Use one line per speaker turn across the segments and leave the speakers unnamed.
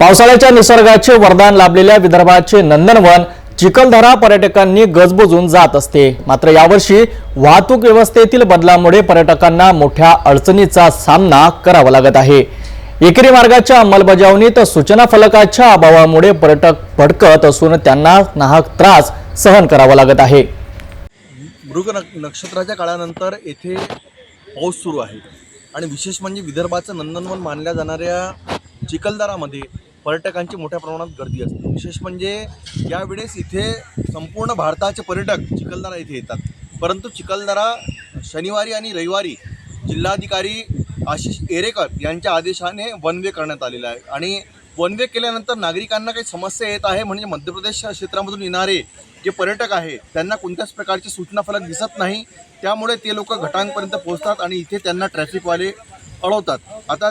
पावसाळ्याच्या निसर्गाचे वरदान लाभलेल्या विदर्भाचे नंदनवन चिखलदरा पर्यटकांनी गजबजून जात असते. मात्र यावर्षी वाहतूक व्यवस्थेतील बदलामुळे पर्यटकांना मोठ्या अडचणीचा सामना करावा लागत आहे. एकेरी मार्गाच्या अंमलबजावणीत सूचना फलकाच्या अभावामुळे पर्यटक भडकत असून त्यांना नाहक त्रास सहन करावा लागत आहे.
मृग नक्षत्राच्या काळानंतर येथे पाऊस सुरू आहे. आणि विशेष म्हणजे विदर्भाचं नंदनवन मानल्या जाणाऱ्या चिखलदरामध्ये पर्यटकांची मोठ्या प्रमाणात गर्दी असते. विशेष म्हणजे यावेळेस इथे संपूर्ण भारताचे पर्यटक चिखलदरा इथे येतात. परंतु चिखलदरा शनिवारी आणि रविवारी जिल्हाधिकारी आशिष एरेकर यांच्या आदेशाने वन वे करण्यात आलेला आहे. आणि वन वे केल्यानंतर नागरिकांना काही समस्या येत आहे म्हणजे मध्य प्रदेश क्षेत्रामधून येणारे जे पर्यटक आहे त्यांना कोणत्याच प्रकारची सूचना फलक दिसत नाही. त्यामुळे ते लोक घटांपर्यंत पोहोचतात आणि इथे त्यांना ट्रॅफिकवाले अडवतात. आता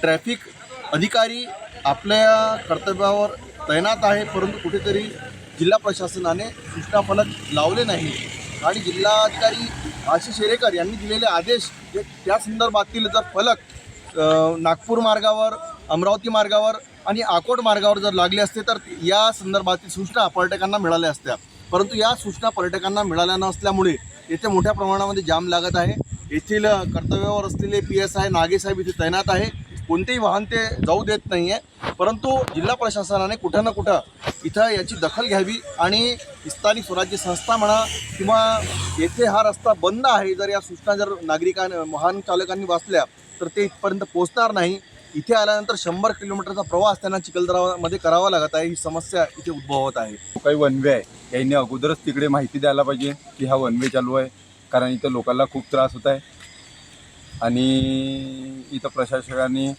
ट्रॅफिक अधिकारी आपल्या कर्तव्यावर तैनात आहे परंतु कुठेतरी जिल्हा प्रशासनाने सूचना फलक लावले नाही. आणि जिल्हाधिकारी आशिष शेरेकर यांनी दिलेले आदेश जे त्या संदर्भातील जर फलक नागपूर मार्गावर अमरावती मार्गावर आणि आकोट मार्गावर जर लागले असते तर या संदर्भातील सूचना पर्यटकांना मिळाल्या असत्या. परंतु या सूचना पर्यटकांना मिळाल्या नसल्यामुळे येथे मोठ्या प्रमाणामध्ये जाम लागत आहे. येथील कर्तव्यावर असलेले पी एस आय नागेसाहेब इथे तैनात आहे. कोणतेही वाहन ते जाऊ देत नाही आहे परंतु जिल्हा प्रशासनाने कुठं ना कुठं इथं याची दखल घ्यावी आणि स्थानिक स्वराज्य संस्था म्हणा किंवा येथे हा रस्ता बंद आहे जर या सूचना जर नागरिकांना वाहन चालकांनी वाचल्या तर ते इथपर्यंत पोहोचणार नाही. इथे आल्यानंतर शंभर किलोमीटरचा प्रवास त्यांना चिखलदरामध्ये करावा लागत आहे. ही समस्या इथे उद्भवत आहे.
काही वनवे आहे. यांनी अगोदरच तिकडे माहिती द्यायला पाहिजे की हा वनवे चालू आहे. कारण इथं लोकांना खूप त्रास होत आहे. आणि इथं प्रशासकांनी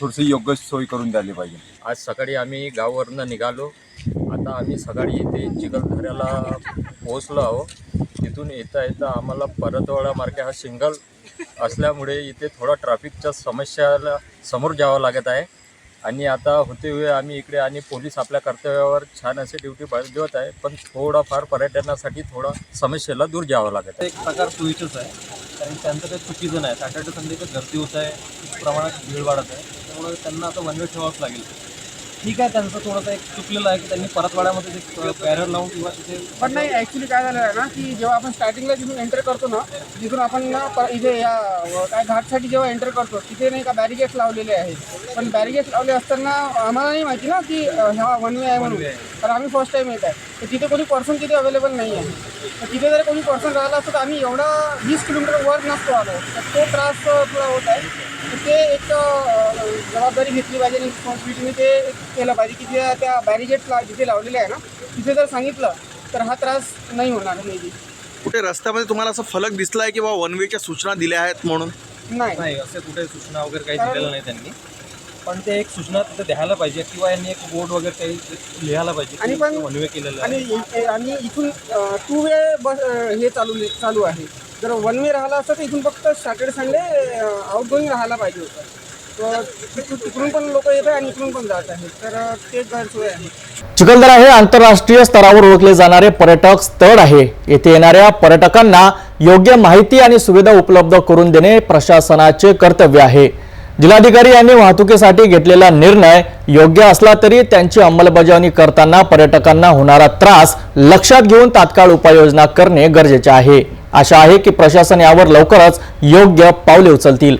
थोडीशी योग्य सोय करून द्यायला पाहिजे.
आज सकाळी आम्ही गावावरनं निघालो. आता आम्ही सकाळी इथे चिखलदऱ्याला पोहोचलो आहो. तिथून येता येता आम्हाला परतवाडा मार्गे हा सिंगल असल्यामुळे इथे थोडा ट्रॅफिकच्या समस्याला समोर जावं लागत आहे. आणि आता होते हुए आम्ही इकडे आणि पोलीस आपल्या कर्तव्यावर छान असे ड्युटी बजावत आहे. पण थोडाफार पर्यटनासाठी थोडा समस्येला दूर जावं लागत आहे.
एक प्रकार सोयीचंच आहे. कारण त्यांचं काही चुकीचं नाही. सॅटर्डे संडे तर गर्दी होत आहे खूप प्रमाणात भीड वाढत आहे. त्यामुळे त्यांना आता वन वे ठेवावंच लागेल. ठीक आहे त्यांचं थोडंसं एक चुकलेलं आहे की त्यांनी परतवाड्यामध्ये ते बॅरियर लावून किंवा तिथे
पण नाही ॲक्च्युली काय झालं आहे ना की जेव्हा आपण स्टार्टिंगला जिथून एंटर करतो ना तिथून आपण ना प- इथे या काय घाटसाठी जेव्हा एंटर करतो तिथे नाही का बॅरिगेट्स लावलेले आहेत. पण बॅरिगेट्स लावले असताना आम्हाला नाही माहिती ना की अ, हा वन वे आहे म्हणून. तर आम्ही फर्स्ट टाईम येत आहे. तर तिथे कोणी पर्सन तिथे अवेलेबल नाही आहे. तर तिथे जर कोणी पर्सन राहिला असतं तर आम्ही एवढा वीस किलोमीटर वर नसतो आलो. तर तो त्रास थोडा होत आहे. तर ते एक जबाबदारी घेतली पाहिजे आणि रिस्पॉन्सिबिलिटीने ते एक केलं पाहिजे की त्या त्या बॅरिगेट्स ला जिथे लावलेले आहे ना तिथे जर सांगितलं तर हा त्रास नाही होणार मेबी
कुठे रस्त्यामध्ये तुम्हाला असं फलक दिसलाय की बा वन वेच्या सूचना दिल्या आहेत म्हणून?
नाही.
नाही असे कुठे सूचना वगैरे काही दिलेलं नाही त्यांनी. पण ते एक सूचना तिथे द्यायला पाहिजे किंवा यांनी एक बोर्ड वगैरे काही लिहायला पाहिजे
आणि पण-
वन वे केलेलं
आणि
आहे.
इ- आणि इथून टू वे बस अ, हे चालू चालू आहे. जर वन वे राहिला असतं तर इथून फक्त सॅटर्डे संडे आउट गोईंग राहायला पाहिजे होतं. तर तिकडून तिकडून पण लोक येत आहे आणि इकडून पण जात आहेत. तर अ, ते गैरसोय आहे.
चिखलदरा हे आंतरराष्ट्रीय स्तरावर ओळखले जाणारे पर्यटक स्थळ आहे. येथे येणाऱ्या पर्यटकांना योग्य माहिती आणि सुविधा उपलब्ध करून देणे प्रशासनाचे कर्तव्य आहे. जिल्हाधिकारी यांनी वाहतुकीसाठी घेतलेला निर्णय योग्य असला तरी त्यांची अंमलबजावणी करताना पर्यटकांना होणारा त्रास लक्षात घेऊन तात्काळ उपाययोजना करणे गरजेचे आहे. आशा आहे की प्रशासन यावर लवकरच योग्य पावले उचलतील.